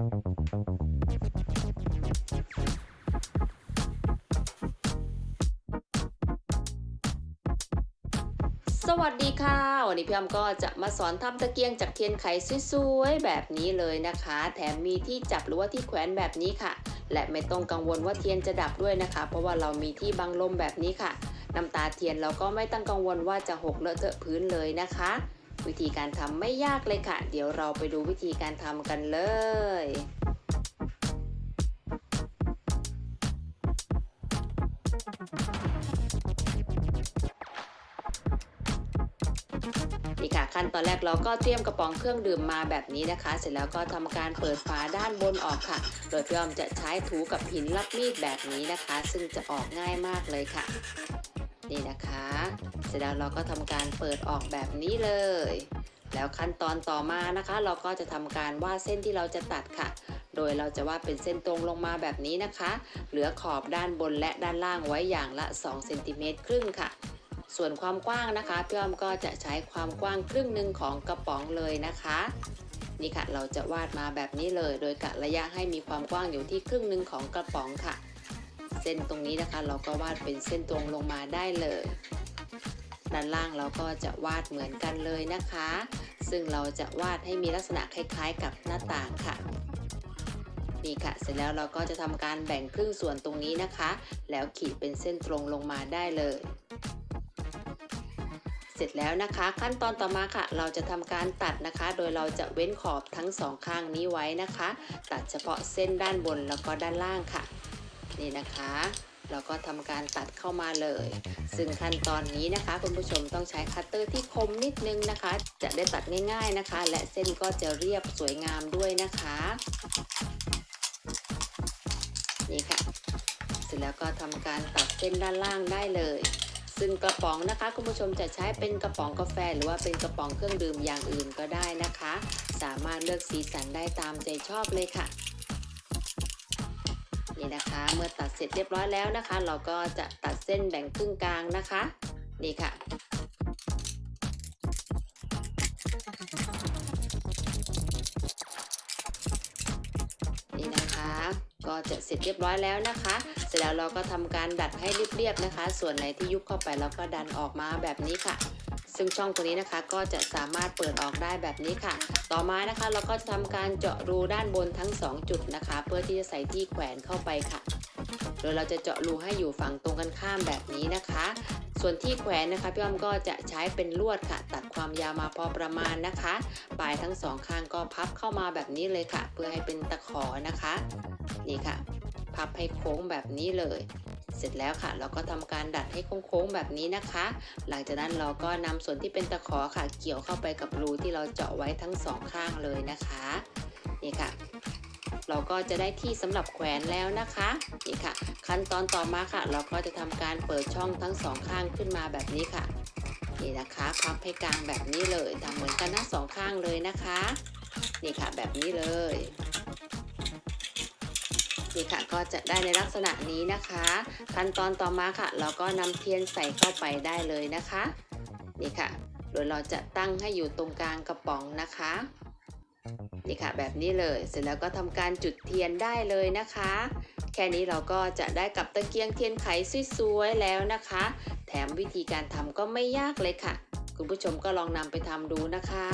สวัสดีค่ะ วันนี้พี่อ้ำก็จะมาสอนทำตะเกียงจากเทียนไขสวยๆแบบนี้เลยนะคะ แถมมีที่จับหรือว่าที่แขวนแบบนี้ค่ะ และไม่ต้องกังวลว่าเทียนจะดับด้วยนะคะ เพราะว่าเรามีที่บังลมแบบนี้ค่ะน้ำตาเทียนเราก็ไม่ต้องกังวลว่าจะหกเลอะเทอะพื้นเลยนะคะ วิธีการทำไม่ยากเลยค่ะ เดี๋ยวเราไปดูวิธีการทำกันเลยนี่ค่ะขั้นตอนแรกเราก็เตรียมกระป๋องเครื่องดื่มมาแบบนี้นะคะ เสร็จแล้วก็ทำการเปิดฝาด้านบนออกค่ะ โดยพี่ออมจะใช้ถูกับหินรับมีดแบบนี้นะคะ ซึ่งจะออกง่ายมากเลยค่ะ นี่นะคะ เสร็จแล้วเราก็ทำการเปิดออกแบบนี้เลย แล้วขั้นตอนต่อมานะคะ เราก็จะทำการวาดเส้นที่เราจะตัดค่ะ โดยเราจะวาดเป็นเส้นตรงลงมาแบบนี้นะคะ เหลือขอบด้านบนและด้านล่างไว้อย่างละ2เซนติเมตรครึ่งค่ะ ส่วนความกว้างนะคะพี่อ้อมก็จะใช้ความกว้างครึ่งหนึ่งของกระป๋องเลยนะคะนี่ค่ะเราจะวาดมาแบบนี้เลย โดยกะระยะให้มีความกว้างอยู่ที่ครึ่งหนึ่งของกระป๋องค่ะ เส้นตรงนี้นะคะ เราก็วาดเป็นเส้นตรงลงมาได้เลยด้านล่างเราก็จะวาดเหมือนกันเลยนะคะ ซึ่งเราจะวาดให้มีลักษณะคล้ายๆ กับหน้าต่างค่ะนี่ค่ะ เสร็จแล้วเราก็จะทำการแบ่งครึ่งส่วนตรงนี้นะคะ แล้วขีดเป็นเส้นตรงลงมาได้เลย เสร็จแล้วนะคะ ขั้นตอนต่อมาค่ะ เราจะทำการตัดนะคะ โดยเราจะเว้นขอบทั้งสองข้างนี้ไว้นะคะ ตัดเฉพาะเส้นด้านบนแล้วก็ด้านล่างค่ะ นี่นะคะ เราก็ทำการตัดเข้ามาเลย ซึ่งขั้นตอนนี้นะคะ คุณผู้ชมต้องใช้คัตเตอร์ที่คมนิดนึงนะคะ จะได้ตัดง่าย ๆนะคะ และเส้นก็จะเรียบสวยงามด้วยนะคะ นี่ค่ะ เสร็จแล้วก็ทำการตัดเส้นด้านล่างได้เลยซึ่งกระป๋องนะคะคุณผู้ชมจะใช้เป็นกระป๋องกาแฟ หรือว่าเป็นกระป๋องเครื่องดื่มอย่างอื่นก็ได้นะคะ สามารถเลือกสีสันได้ตามใจชอบเลยค่ะ นะคะ เมื่อตัดเสร็จเรียบร้อยแล้วนะคะ เราก็จะตัดเส้นแบ่งครึ่งกลางนะคะ นี่ค่ะ นี่นะคะ ก็จะเสร็จเรียบร้อยแล้วนะคะ เสร็จแล้วเราก็ทำการดัดให้เรียบๆนะคะ ส่วนไหนที่ยุบเข้าไปเราก็ดันออกมาแบบนี้ค่ะ ซึ่งช่องตัวนี้นะคะก็จะสามารถเปิดออกได้แบบนี้ค่ะ ต่อมานะคะเราก็จะทำการเจาะรูด้านบนทั้ง 2 จุดนะคะ เพื่อที่จะใส่ที่แขวนเข้าไปค่ะ โดยเราจะเจาะรูให้อยู่ฝั่งตรงกันข้ามแบบนี้นะคะ ส่วนที่แขวนนะคะพี่อ้อมก็จะใช้เป็นลวดค่ะ ตัดความยาวมาพอประมาณนะคะ ปลายทั้งสองข้างก็พับเข้ามาแบบนี้เลยค่ะ เพื่อให้เป็นตะขอนะคะ นี่ค่ะ พับให้โค้งแบบนี้เลย เสร็จแล้วค่ะเราก็ทำการดัดให้โค้งๆแบบนี้นะคะ หลังจากนั้นเราก็นำส่วนที่เป็นตะขอค่ะ เกี่ยวเข้าไปกับรูที่เราเจาะไว้ทั้งสองข้างเลยนะคะนี่ค่ะเราก็จะได้ที่สำหรับแขวนแล้วนะคะนี่ค่ะ ขั้นตอนต่อมาค่ะ เราก็จะทำการเปิดช่องทั้งสองข้างขึ้นมาแบบนี้ค่ะนี่นะคะพับให้กลางแบบนี้เลยทำเหมือนกันทั้งสองข้างเลยนะคะ นี่ค่ะแบบนี้เลย นี่ค่ะก็จะได้ในลักษณะนี้นะคะ ขั้นตอนต่อมาค่ะ เราก็นำเทียนใส่เข้าไปได้เลยนะคะนี่ค่ะโดยเราจะตั้งให้อยู่ตรงกลางกระป๋องนะคะนี่ค่ะแบบนี้เลยเสร็จแล้วก็ทำการจุดเทียนได้เลยนะคะ แค่นี้เราก็จะได้กับตะเกียงเทียนไขสวยๆแล้วนะคะ แถมวิธีการทำก็ไม่ยากเลยค่ะ คุณผู้ชมก็ลองนำไปทำดูนะคะ